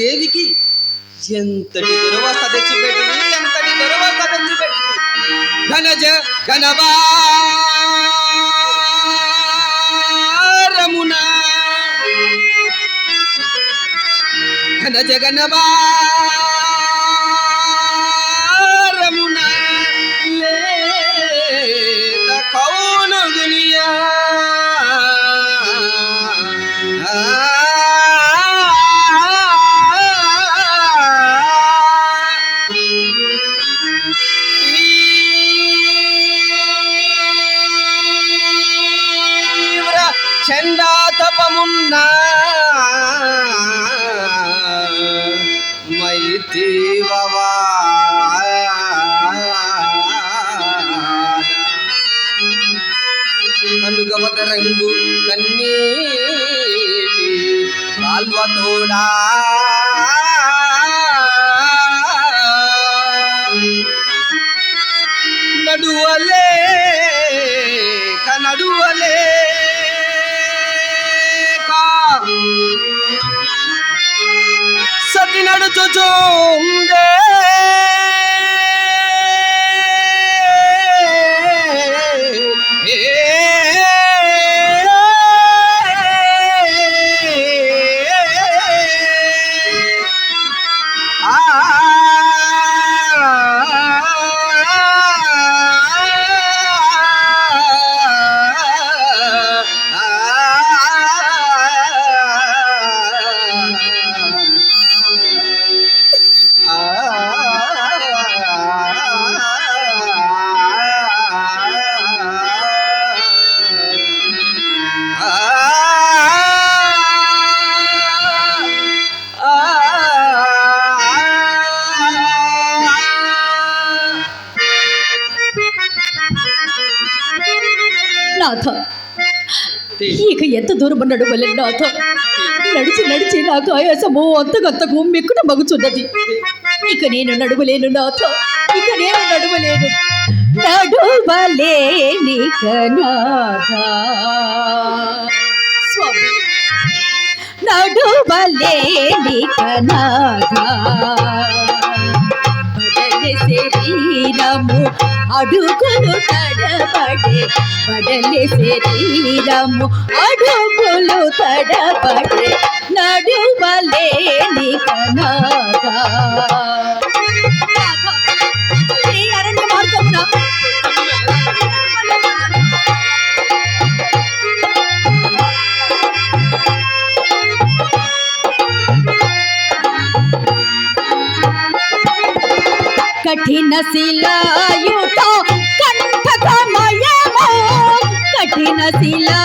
దేవికి ఎంతటి దురవస్థ తెచ్చిపెట్టింది? ఎంతటి దురవస్థ తెచ్చిపెట్టింది? ఘనజ ఘనవారమున. ఘనజ జగనవారమున కనుగవత రంగు కన్నీటి కాల్వతోడా ఇక ఎంత దూరం నడవలేను నాథ నడిచి నడిచి నాకు ఆయాసము అంతకంతకు మెక్కున మగుచున్నది. ఇక నేను నడువలేను నాతో. ఇక నేను నడువలేను. నడువలేని నడువలేని కనాథ. బడలి శరీరము అడుగులు తడబడే బడలి శరీరము అడుగులు తడబడే నడువలేని కనగా. ఈ అరణ్య మార్గమున కఠిన శిలాయుత కంఠకమయము కఠిన శిలా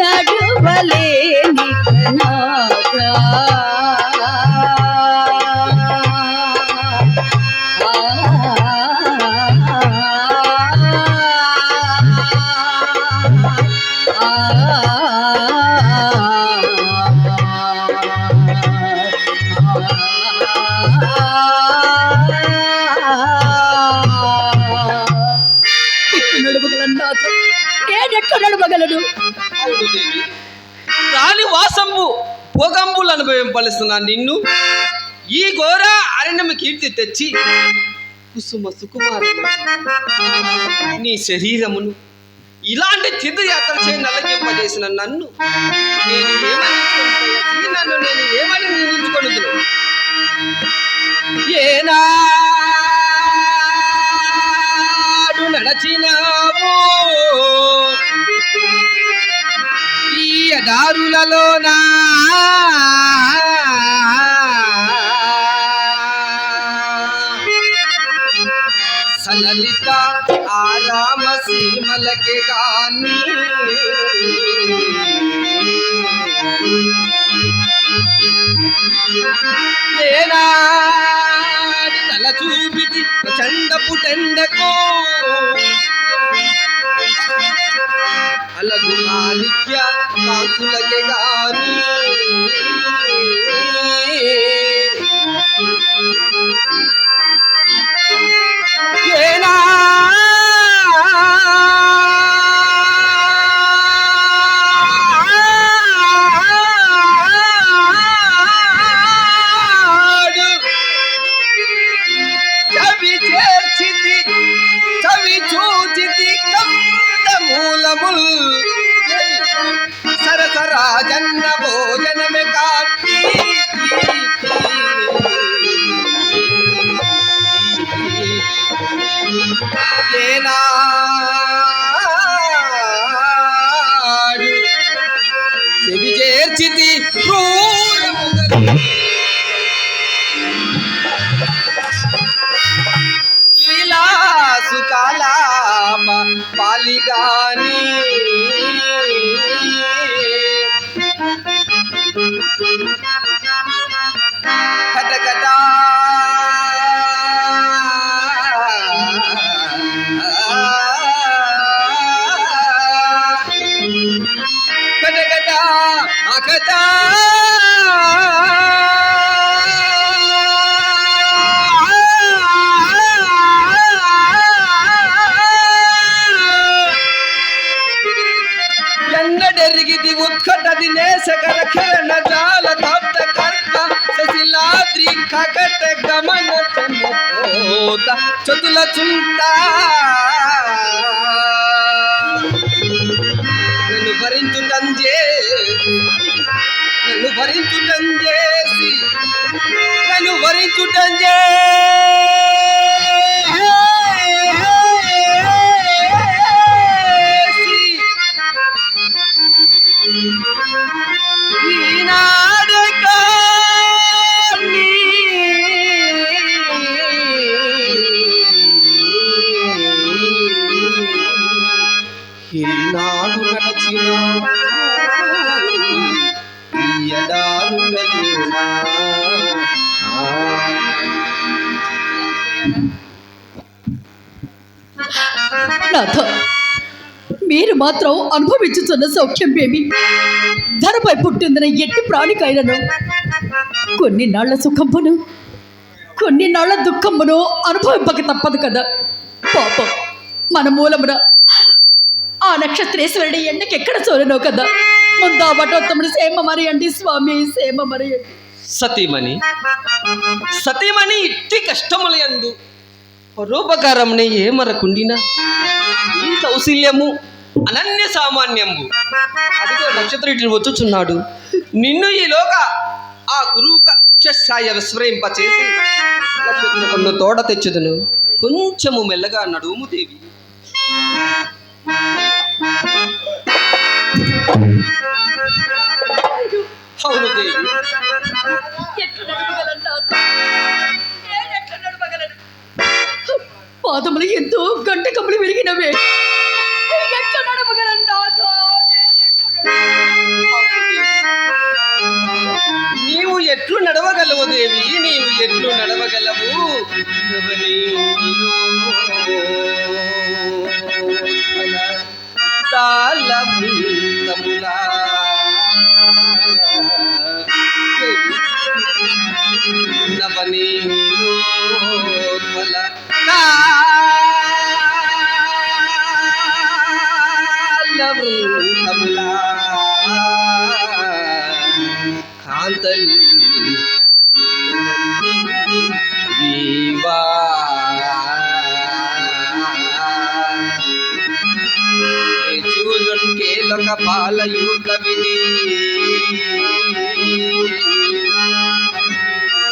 నడువలేని పోగంబులు నిన్ను. ఈ ఘోర అరణ్యము కీర్తి తెచ్చి కుసుమ సుకుమార నీ శరీరమును ఇలాంటి తీర్థయాత్ర చే నలగింపజేసిన నన్ను నేను ఏమని నన్ను నేను ఏమని నిందించుకొనుదును ఏనాడు నడచినావు? ఈ దారులలోనా సలలిత ఆరామ సీమలకే కానీ లేనాడి తల చూపిటి చండపు టెండకో. అలగు మాణిక్య కాకులకి గాని. అకట ఎన్నడెరిగిది ఉత్కటది నేసకర కిరణ జాల తప్త కర్క శశిలాద్రి కకట గమన చంద్రోత చతుల చుంత నన్ను భరించుటంజే వరించుటం చేసి నన్ను భరించుటంజే ఈనాడు మాత్రం అనుభవించుతున్న సౌఖ్యం బేబీ ధరపై పుట్టిందిన ఎట్టి ప్రాణికైనను? కొన్ని నాళ్ళ సుఖంబును కొన్ని నాళ్ళ దుఃఖంబును అనుభవింపక తప్పదు కదా? పాపం మన మూలమున ఆ నక్షత్రేశ్వరుడి ఎండకెక్కడ చూడనో కదా? ముందా బటోత్తముడు సేమ మరియండి స్వామి సేమ మరియండి సతీమణి సతీమణి ఇట్టి కష్టముల యందు పరోపకారమునే ఏమరకుండినా? ఈ సౌశల్యము అనన్య సామాన్యము. అదిగో నక్షత్ర ఇటు వచ్చుచున్నాడు. నిన్ను ఈ లోక ఆ కురువుక వృక్షఛాయ విస్మరింప చేసి నక్షత్ర తోడ తెచ్చుదును. కొంచెము మెల్లగా నడుము దేవి. అవును దేవి. పాదములు ఎంతో గంట కమ్ములు విరిగినవే. నీవు ఎట్లు నడవగలవు దేవి? నీవు ఎట్లు నడవగలవు? తాళములా నవనీలోత్పల తాళవృందములా కాంతల్ వీవా చూరున్ కేలక పాలయు కవిని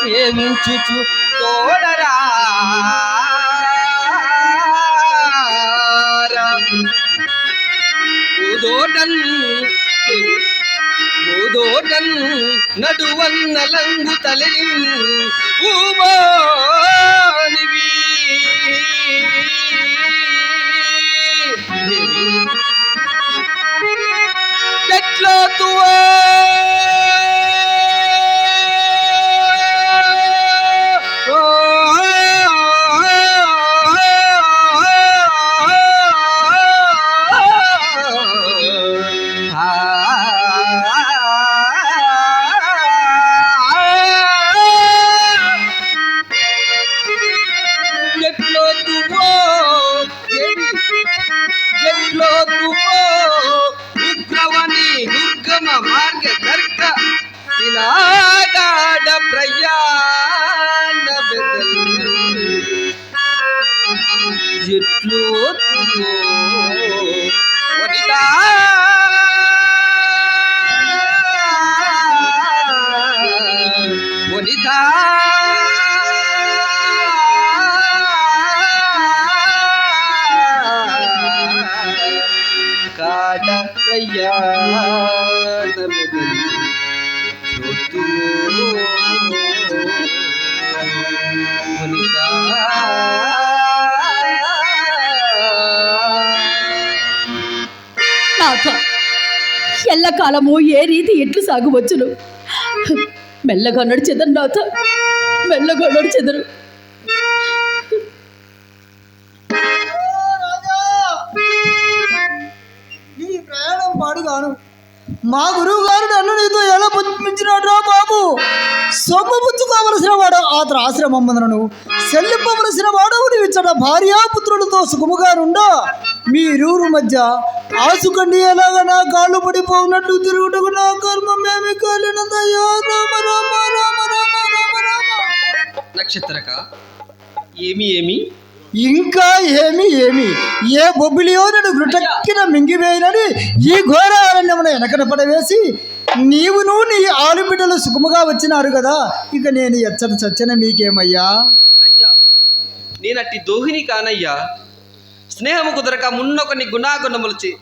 సేవించుచు తోడరా ఉదోటన్ ఉదోటన్ నడువన్నలంగు తలరి ఊబోనివి. ఎట్లోతువో ఎట్లోతువో కాలము ఏ రీతి ఎట్లు సాగువచ్చును? మెల్లగా నడిచెదరు నాథ మెల్లగా నడిచెదరు ప్రయాణం పాడుగాను. మా గురువు గారు నన్ను నీతో ఎలా పంపించినాడ్రా బాబు? సొమ్ము పుచ్చుకోవలసిన వాడు అతను ఆశ్రమమ్మను చెల్లింపవలసిన వాడు ఇచ్చట భార్యాపుత్రులతో సుఖముగా నుండా మీరూరు మధ్య ఆసుకండి ఎలాగ నా కాళ్ళు పడిపోనట్టు తిరుగుటకు నా కర్మమేమి కాలినదయ్యా. రామ రామ రామ రామ రామ రామ. నక్షత్రక. ఏమి ఏమి? ఇంకా ఏమి ఏమి. ఏ బొబ్బిలియో నన్ను గుటక్కిన మింగివేయనని ఈ ఘోర అరణ్యమున వెనకన పడవేసి నీవును నీ ఆలుబిడ్డలు సుఖముగా వచ్చినారు కదా. ఇక నేను ఎచ్చట చచ్చిన మీకేమయ్యా? అయ్యా నేనట్టి దోహిని కానయ్యా. స్నేహము కుదరక మున్నొకని గుణాగుణములచి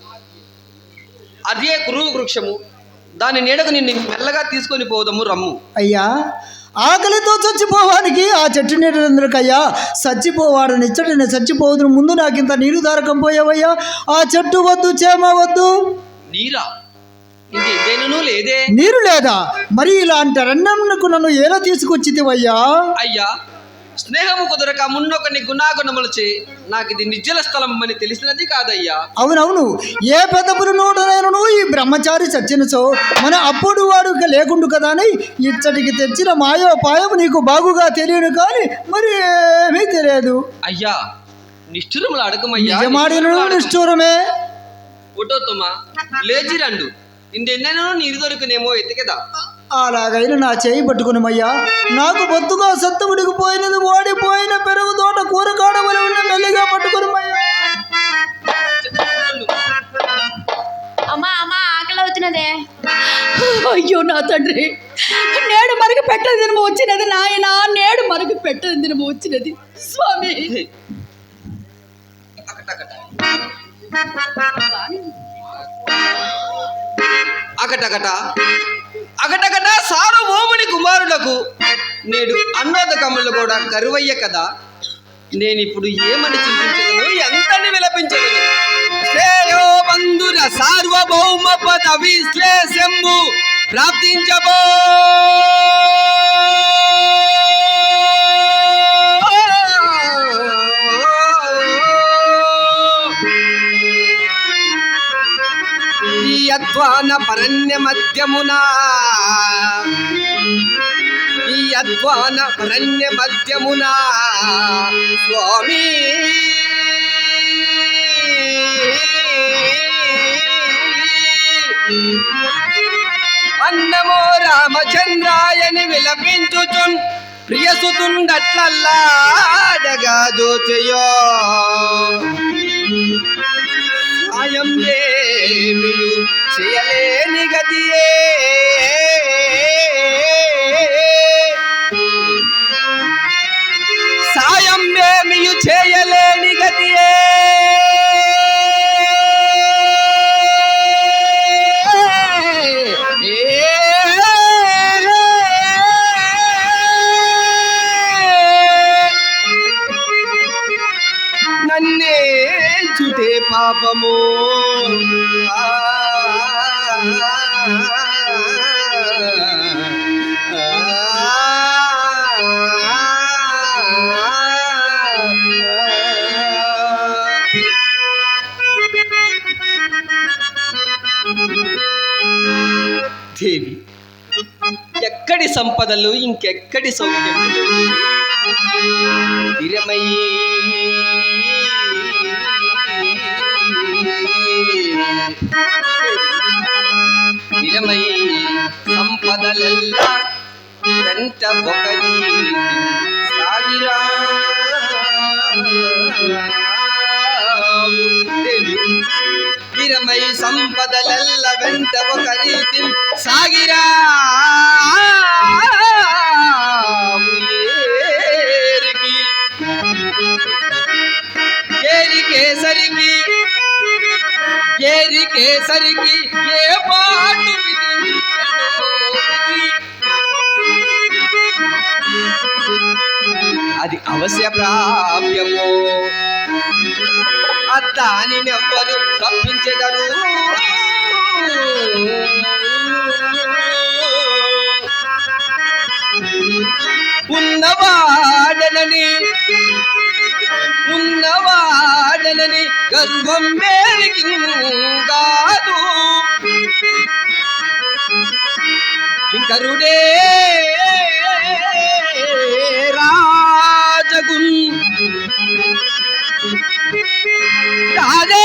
అదే కురువు వృక్షము. దాని నీడకు నిన్ను మెల్లగా తీసుకొని పోదము రమ్ము. అయ్యా ఆకలితో చచ్చిపోవానికి ఆ చెట్టు నీడెందుకయ్యా చచ్చిపోవాడని ఇచ్చటని చచ్చిపోవద్దు ముందు నాకింత నీరు దారకం పోయావయ్యా. ఆ చెట్టు వద్దు చేమ వద్దు. నీరా? లేదే. నీరు లేదా? మరి ఇలాంటి అరణ్యమునకు నన్ను ఎలా తీసుకొచ్చితివయ్యా? అయ్యా స్నేహము కుదరక మున్నొకని గుణాగుణములచే నాకు ఇది నిజ్జల స్థలం అని తెలిసినది కాదయ్యా. అవునవును. ఏ పెద్ద పురునోడనైనను ఈ బ్రహ్మచారి చచ్చినచో మన అప్పుడు వాడు లేకుండు కదా అని ఇచ్చటికి తెచ్చిన మాయో పాయము నీకు బాగుగా తెలియను కానీ మరి ఏమీ తెలియదు. అయ్యా నిష్ఠురములు అడగమయ్యా నిజమాడిన. నిష్ఠూరమే. ఫోటోతోమా లేచి రండు. ఇందెన్నెనో నీరు దొరికినేమో ఎతికెదా అలాగైనా నా చేయి పట్టుకునమయ్యా. నాకు బొత్తుగా సత్తముడికి పోయినది ఓడిపోయిన పెరుగు తోట కూర కాడవలి ఉన్న మెల్లిగా పట్టుకునమయ్యా. అమ్మా అమ్మా ఆకలి అవుతున్నదే. అయ్యో నా తండ్రి. నేడు మనకు పెట్టని దినము వచ్చినది నాయన. నేడు మనకు పెట్టని దినము వచ్చినది స్వామి. అకటకట. అగటగట సార్వభౌముని కుమారులకు నేడు అన్నోదకములు కూడా కరువయ్య కదా. నేను ఇప్పుడు ఏమని చింతించదను ఎంతని విలపించదను శ్రేయో బంధుర సార్వభౌమ పద విశ్లేషము ప్రాప్తించబో యద్వాన పరణ్య మధ్యమునా యద్వాన పరణ్య మధ్యమునా స్వామి. అన్నమో రామచంద్రాయని విలపించుచున్ ప్రియసుతుండట్లల్లాడగా జోచయో సాయం ఏమియు చేయలేని గతియే. సాయం ఏమియు చేయలేని గతియే. నన్నే చుటే పాపము. సంపదలు ఇంకెక్కడి సౌఖ్యములు స్థిరమై స్థిరమై సంపదలెల్ల వెంట ఒకరి సాగిరా. స్థిరమై సంపదలెల్ల వెంట ఒక రీతి సాగిరా. కేసరికి ఏ పాటు అది అవశ్య ప్రాప్యము. దాని నెవ్వరు తప్పించెదరు. ఉన్నవాడనని ఉన్నవాడనని గర్వం మేరికి కాదు శంకరుడే రాజగున్ రాజే!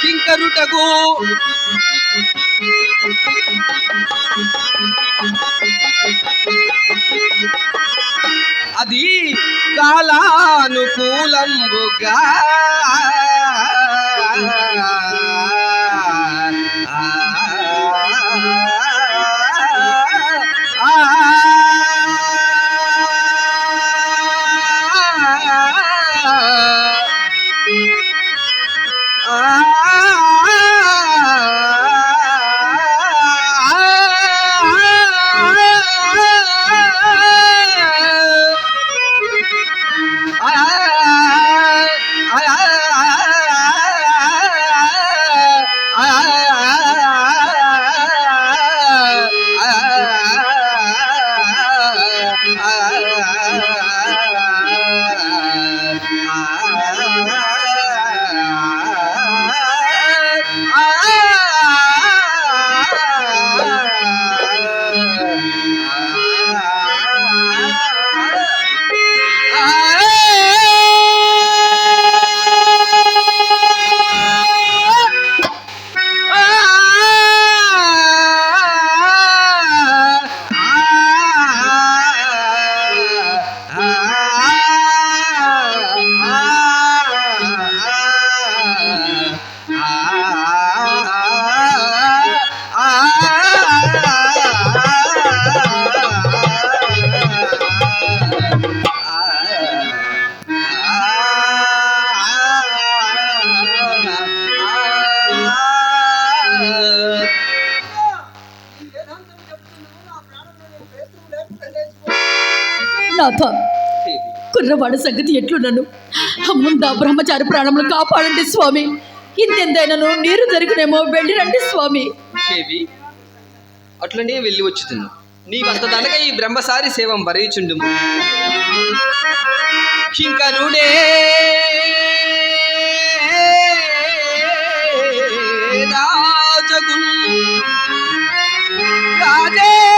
కింకరుటకు అది కాలానుకూలంబుగా. పాప కుర్రవాడు సంగతి ఎట్లున్నాను? ముందా బ్రహ్మచారి ప్రాణములు కాపాడండి స్వామి. ఇంతెంతైనాను నీరు జరిగినేమో వెళ్ళి రండి స్వామి. దేవి అట్లనే వెళ్ళి వచ్చుతున్నా. నీకు అంత దనక ఈ బ్రహ్మసారి సేవం భరయిచుండుము కింకరుడే రాజగున్ రాజే.